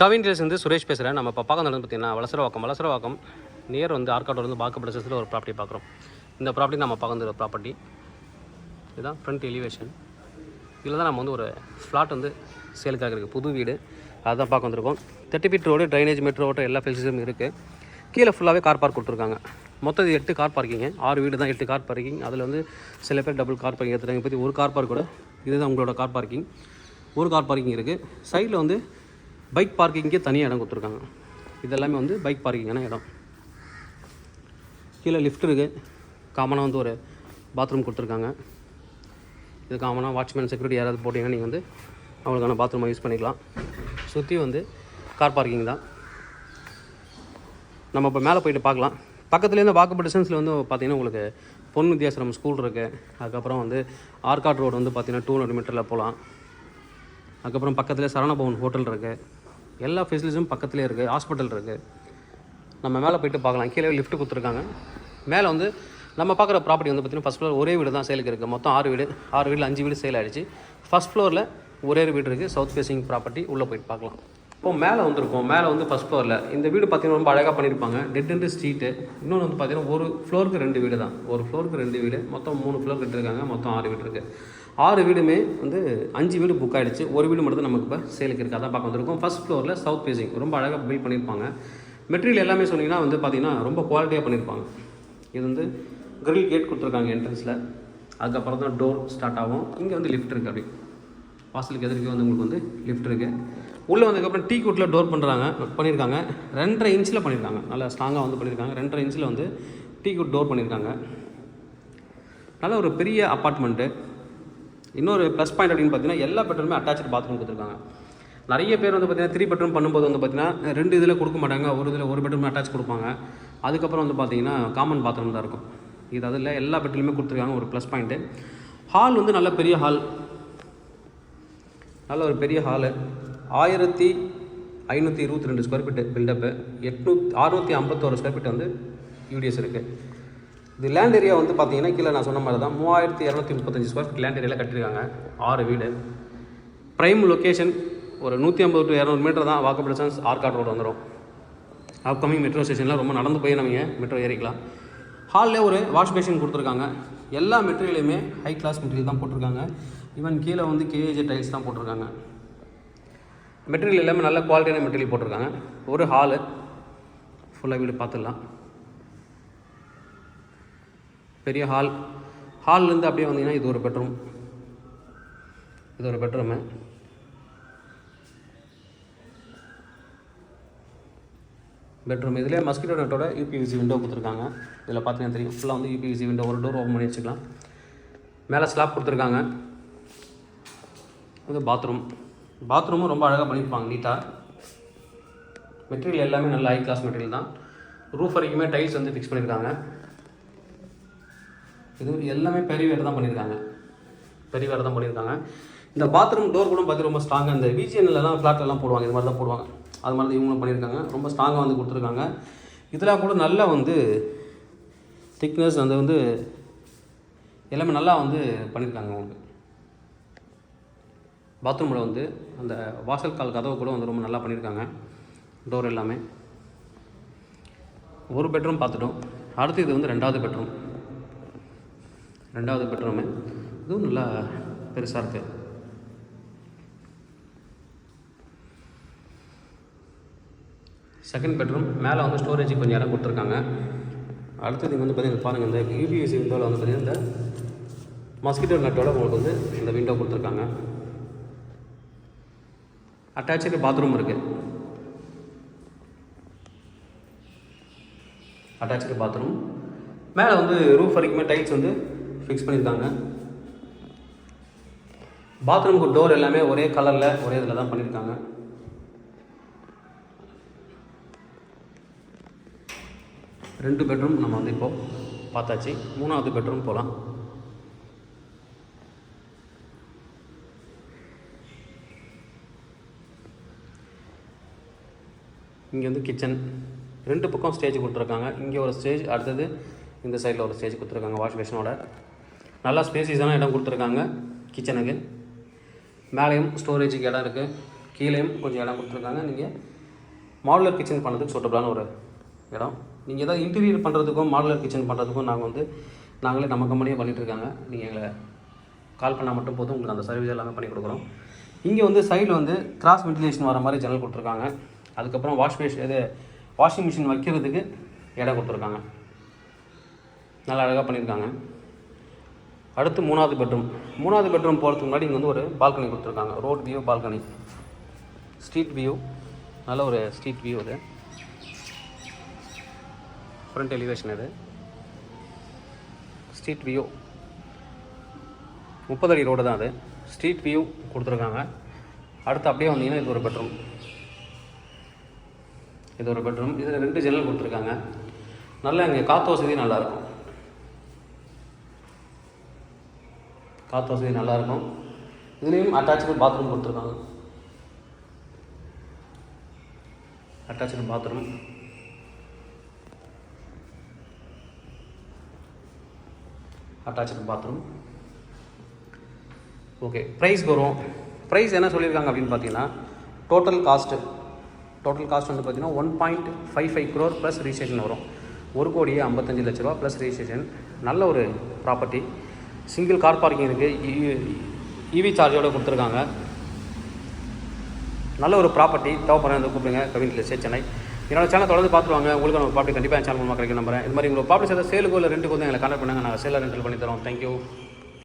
கவின்டர்ஸ் வந்து சுரேஷ் பேசுகிறேன் நம்ம இப்போ பார்க்க நடந்து பார்த்தீங்கன்னா வளசரவாக்கம் வளசரவாக்கம் நியர் வந்து ஆற்காடு வந்து பாக்கப்பட்ட ஒரு ப்ராப்பர்ட்டி பார்க்குறோம் இந்த ப்ராப்பர்ட்டி நம்ம பார்க்க ஒரு ப்ராப்பர்ட்டி இதுதான் ஃப்ரண்ட் எலிவேஷன் இதில் தான் நம்ம வந்து ஒரு ஃப்ளாட் வந்து சேலுக்காக இருக்குது புது வீடு. அதுதான் பார்க்க வந்திருக்கோம். Thirty feet road drainage metro auto எல்லா ஃபெசிலிட்டிஸும் இருக்குது கீழே ஃபுல்லாகவே கார் பார்க் கொடுத்துருக்காங்க. மொத்தம் எட்டு கார் பார்க்கிங்க ஆறு வீடு தான் எட்டு கார் பார்க்கிங் அதில் வந்து சில பேர் டபுள் கார் பார்க்கிங் எடுத்துட்டாங்க பற்றி ஒரு கார் பார்க் கூட. இதுதான் உங்களோட கார் பார்க்கிங் ஒரு கார் பார்க்கிங் இருக்குது சைடில் வந்து பைக் பார்க்கிங்கே தனியாக இடம் கொடுத்துருக்காங்க. இதெல்லாமே வந்து பைக் பார்க்கிங்கான இடம். கீழே லிஃப்ட் இருக்குது காமனாக வந்து ஒரு பாத்ரூம் கொடுத்துருக்காங்க. இது காமனாக வாட்ச்மேன் செக்யூரிட்டி யாராவது போட்டிங்கன்னா நீங்கள் வந்து அவங்களுக்கான பாத்ரூமை யூஸ் பண்ணிக்கலாம். சுற்றி வந்து கார் பார்க்கிங் தான். நம்ம இப்போ மேலே போயிட்டு பார்க்கலாம். பக்கத்துலேருந்து வாக்கப்பு டிஸ்டன்ஸில் வந்து பார்த்திங்கன்னா உங்களுக்கு பொன் வித்யாசிரம் ஸ்கூல் இருக்குது அதுக்கப்புறம் வந்து ஆர்காட் ரோடு வந்து பார்த்தீங்கன்னா டூ ஹண்ட்ரட் மீட்டரில் போகலாம். அதுக்கப்புறம் பக்கத்துலேயே சரணபவன் ஹோட்டல் இருக்குது எல்லா ஃபெசிலிட்டிஸும் பக்கத்துலேயே இருக்குது ஹாஸ்பிட்டல் இருக்குது நம்ம மேலே போயிட்டு பார்க்கலாம். கீழே லிஃப்ட் கொடுத்துருக்காங்க. மேலே வந்து நம்ம பார்க்குற ப்ராப்பர்ட்டி வந்து பார்த்திங்கன்னா ஃபஸ்ட் ஃப்ளோர் ஒரே வீடு தான் சேலுக்கு இருக்குது மொத்தம் ஆறு வீடு. ஆறு வீடில் அஞ்சு வீடு சேல் ஆகிடுச்சு ஃபஸ்ட் ஃப்ளோரில் ஒரே ஒரு வீடு இருக்குது சவுத் ஃபேசிங் ப்ராப்பர்ட்டி உள்ளே போயிட்டு பார்க்கலாம். இப்போ மேலே வந்திருக்கோம். மேலே வந்து ஃபஸ்ட் ஃப்ளோரில் இந்த வீடு பார்த்தீங்கன்னா ரொம்ப அழகாக பண்ணியிருப்பாங்க. டெட் அண்ட் ஸ்ட்ரீட்டு இன்னொன்று வந்து பார்த்திங்கன்னா ஒரு ஃப்ளோருக்கு ரெண்டு வீடு தான் ஒரு ஃப்ளோருக்கு ரெண்டு வீடு. மொத்தம் மூணு ஃப்ளோர் கட்டிருக்காங்க. மொத்தம் ஆறு வீடு இருக்குது ஆறு வீடுமே வந்து அஞ்சு வீடு புக் ஆகிடுச்சு ஒரு வீடு மட்டும் நமக்கு இப்போ சேலுக்கு இருக்குது அதான் பார்க்க வந்திருக்கோம். ஃபஸ்ட் ஃப்ளோரில் சவுத் ஃபேஸிங் ரொம்ப அழகாக பில்ட் பண்ணியிருப்பாங்க. மெட்டீரியல் எல்லாமே சொன்னீங்கன்னா வந்து பார்த்தீங்கன்னா ரொம்ப குவாலிட்டியாக பண்ணியிருப்பாங்க. இது வந்து கிரில் கேட் கொடுத்துருக்காங்க என்ட்ரன்ஸில் அதுக்கப்புறம் தான் டோர் ஸ்டார்ட் ஆகும். இங்கே வந்து லிஃப்ட் இருக்குது அப்படி. வாசலுக்கு எதிர்க்கு வந்து உங்களுக்கு வந்து லிஃப்ட் இருக்குது உள்ளே வந்ததுக்கப்புறம் டீ கூட்டில் டோர் பண்ணுறாங்க பண்ணியிருக்காங்க. ரெண்டரை இன்ச்சில் பண்ணியிருக்காங்க. நல்லா ஸ்ட்ராங்காக வந்து பண்ணியிருக்காங்க. ரெண்டரை இன்ச்சில் வந்து டீ குட் டோர் பண்ணியிருக்காங்க. நல்ல ஒரு பெரிய அப்பார்ட்மெண்ட்டு இன்னொரு ப்ளஸ் பாயிண்ட் அப்படின்னு பார்த்தீங்கன்னா எல்லா பெட்ரூமே அட்டாச்சு பாத்ரூம் கொடுத்துருக்காங்க. நிறைய பேர் வந்து பார்த்தீங்கன்னா த்ரீ பெட்ரூம் பண்ணும்போது வந்து பார்த்தீங்கன்னா ரெண்டு இதில் கொடுக்க மாட்டாங்க. ஒரு இதில் ஒரு பெட்ரூம் அட்டாச் கொடுப்பாங்க. அதுக்கப்புறம் வந்து பார்த்தீங்கன்னா காமன் பாத்ரூம் தான் இருக்கும். இது அதில் எல்லா பெட்ரூமே கொடுத்துருக்காங்க ஒரு ப்ளஸ் பாயிண்ட்டு ஹால் வந்து நல்ல பெரிய ஹால் நல்ல ஒரு பெரிய ஹாலு ஆயிரத்தி ஐநூற்றி இருபத்தி ரெண்டு ஸ்கொயர் ஃபீட் பில்டப்பு எட்நூத் அறுநூற்றி ஐம்பத்தோரு ஸ்கொயர் ஃபீட் வந்து யூடிஎஸ் இருக்குது இது லேண்ட் ஏரியா வந்து பார்த்தீங்கன்னா கீழே நான் சொன்ன மாதிரி தான் மூவாயிரத்தி இரநூத்தி முப்பத்தஞ்சு ஸ்கொயர் ஃபீட் லேண்ட் ஏரியாவில் கட்டியிருக்காங்க. ஆறு வீடு. ப்ரைம் லொக்கேஷன் ஒரு நூற்றி ஐம்பது டு இரநூறு மீட்டர் தான் வாக்கபிள் சான்ஸ் ஆர்காட் ரோடு வந்துடும் அப்கமிங் மெட்ரோ ஸ்டேஷனில் ரொம்ப நடந்து போய் நம்ம மெட்ரோ ஏறிக்கலாம். ஹாலில் ஒரு வாஷ் பேஷன் கொடுத்துருக்காங்க. எல்லா மெட்டீரியலுமே ஹை கிளாஸ் மெட்டீரியல் தான் போட்டிருக்காங்க. ஈவன் கீழே வந்து கேஏஜி டைல்ஸ் தான் போட்டிருக்காங்க. மெட்டீரியல் எல்லாமே நல்ல குவாலிட்டியான மெட்டீரியல் போட்டிருக்காங்க. ஒரு ஹாலு ஃபுல்லாக வீடு பார்த்துடலாம். பெரிய ஹால் ஹால்லேருந்து அப்படியே வந்தீங்கன்னா இது ஒரு பெட்ரூம் இது ஒரு பெட்ரூமு பெட்ரூம் இதில் மஸ்கிட்டோ நெட்டோட யூபிவிசி விண்டோ கொடுத்துருக்காங்க. இதில் பார்த்தீங்கன்னா தெரியும். ஃபுல்லாக வந்து யூபிவிசி விண்டோ ஒரு டோர் ஓப்பன் பண்ணி வச்சுக்கலாம். மேலே ஸ்லாப் கொடுத்துருக்காங்க. இது பாத்ரூம் பாத்ரூமும் ரொம்ப அழகாக பண்ணியிருப்பாங்க நீட்டாக மெட்டீரியல் எல்லாமே நல்ல ஹை கிளாஸ் மெட்டீரியல் தான். ரூஃப் வரைக்குமே டைல்ஸ் வந்து ஃபிக்ஸ் பண்ணியிருக்காங்க. இது எல்லாமே பெரிய வேறு தான் பண்ணியிருக்காங்க பெரிய வேறு தான் பண்ணியிருக்காங்க இந்த பாத்ரூம் டோர் கூட பார்த்து ரொம்ப ஸ்ட்ராங்காக இந்த விஜிஎன்லாம் ஃப்ளாட்லலாம் போடுவாங்க. இது மாதிரி தான் போடுவாங்க. அது மாதிரி தான் இவங்களும் பண்ணியிருக்காங்க ரொம்ப ஸ்ட்ராங்காக வந்து கொடுத்துருக்காங்க. இதெல்லாம் கூட நல்லா வந்து திக்னஸ் அந்த வந்து எல்லாமே நல்லா வந்து பண்ணியிருக்காங்க அவங்களுக்கு பாத்ரூமில் வந்து அந்த வாசல் கால் கதவு கூட வந்து ரொம்ப நல்லா பண்ணியிருக்காங்க டோர் எல்லாமே. ஒரு பெட்ரூம் பார்த்துட்டோம். அடுத்து இது வந்து ரெண்டாவது பெட்ரூம் ரெண்டாவது பெட்ரூமு இதுவும் நல்லா பெருசாக இருக்குது செகண்ட் பெட்ரூம் மேலே வந்து ஸ்டோரேஜ் கொஞ்சம் இடம் கொடுத்துருக்காங்க. அடுத்தது இங்கே வந்து பார்த்தீங்கன்னா பாருங்கள் இந்த யூபிஎஸ்சி விண்டோவில் வந்து பார்த்திங்கன்னா இந்த மஸ்கிட்டோ நட்டோட உங்களுக்கு வந்து இந்த விண்டோ கொடுத்துருக்காங்க. அட்டாச்சு பாத்ரூம் இருக்குது அட்டாச்சு பாத்ரூம் மேலே வந்து ரூஃப் வரைக்குமே டைல்ஸ் வந்து ஃபிக்ஸ் பண்ணியிருக்காங்க. பாத்ரூமுக்கு டோர் எல்லாமே ஒரே கலரில் ஒரே இதில் தான் பண்ணியிருக்காங்க. ரெண்டு பெட்ரூம் நம்ம வந்து இப்போது பார்த்தாச்சு. மூணாவது பெட்ரூம் போகலாம் இங்கே வந்து கிச்சன் ரெண்டு பக்கம் ஸ்டேஜ் கொடுத்துருக்காங்க. இங்கே ஒரு ஸ்டேஜ் அடுத்தது இந்த சைடில் ஒரு ஸ்டேஜ் கொடுத்துருக்காங்க வாஷ் பேஷனோட நல்லா ஸ்பேசியஸான இடம் கொடுத்துருக்காங்க கிச்சனுக்கு மேலேயும் ஸ்டோரேஜுக்கு இடம் இருக்குது கீழேயும் கொஞ்சம் இடம் கொடுத்துருக்காங்க. நீங்கள் மாடுலர் கிச்சன் பண்ணுறதுக்கு சூட்டபிளான ஒரு இடம். நீங்கள் எதாவது இன்டீரியர் பண்ணுறதுக்கும் மாடுலர் கிச்சன் பண்ணுறதுக்கும் நாங்கள் வந்து நாங்களே நம்ம கம்பெனியே பண்ணிகிட்ருக்காங்க இருக்காங்க நீங்கள் எங்களை கால் பண்ணால் மட்டும் போதும். உங்களுக்கு அந்த சர்வீஸ் எல்லாமே பண்ணி கொடுக்குறோம். இங்கே வந்து சைடில் வந்து கிராஸ் வென்டிலேஷன் வர மாதிரி ஜன்னல் கொடுத்துருக்காங்க. அதுக்கப்புறம் வாஷ் பேஷ் இது வாஷிங் மிஷின் வைக்கிறதுக்கு இடம் கொடுத்துருக்காங்க. நல்லா அழகாக பண்ணியிருக்காங்க. அடுத்து மூணாவது பெட்ரூம் மூணாவது பெட்ரூம் போகிறதுக்கு முன்னாடி இங்கே வந்து ஒரு பால்கனி கொடுத்துருக்காங்க. Road view balcony street view நல்ல ஒரு ஸ்ட்ரீட் வியூ இது ஃப்ரண்ட் எலிவேஷன் இது ஸ்ட்ரீட் வியூ முப்பது அடி ரோடு தான் அது. ஸ்ட்ரீட் வியூ கொடுத்துருக்காங்க. அடுத்து அப்படியே வந்தீங்கன்னா இது ஒரு பெட்ரூம் இது ஒரு பெட்ரூம் இதில் ரெண்டு ஜன்னல் கொடுத்துருக்காங்க. நல்லா இங்கே காற்று வசதி நல்லாயிருக்கும் காற்று வசதி நல்லாயிருக்கும். இதுலேயும் அட்டாச்சு பாத்ரூம் கொடுத்துருக்காங்க. Attach bathroom attach bathroom okay ப்ரைஸ்க்கு வரும். ப்ரைஸ் என்ன சொல்லியிருக்காங்க அப்படின்னு பார்த்தீங்கன்னா டோட்டல் காஸ்ட்டு டோட்டல் காஸ்ட் வந்து பார்த்தீங்கன்னா one point five five crore plus registration வரும். ஒரு கோடியே ஐம்பத்தஞ்சு லட்ச ரூபா ப்ளஸ் ரிஜிஸ்ட்ரேஷன் நல்ல ஒரு ப்ராப்பர்ட்டி சிங்கிள் கார் பார்க்கிங் இருக்குது இவி சார்ஜோடு கொடுத்துருக்காங்க. நல்ல ஒரு ப்ராப்பர்ட்டி. தேவைப்படுற வந்து கூப்பிடுங்க. கவின் லிஸ்டே சென்னை. என்னோட சேனல் தொடர்ந்து பார்த்துருவாங்க. உங்களுக்கு நம்ம ப்ராப்பர்ட்டி கண்டிப்பாக சேனல் மூலமாக கிடைக்கும் நம்புறேன் இது மாதிரி உங்களுக்கு ப்ராப்பர்ட்டி ஏதாவது சேலுக்கு இல்லை ரெண்டுக்கு வந்து எங்களை கான்டாக்ட் பண்ணுங்கள் நாங்கள் சேலில் ரெண்டல் பண்ணி தரோம். தேங்க்யூ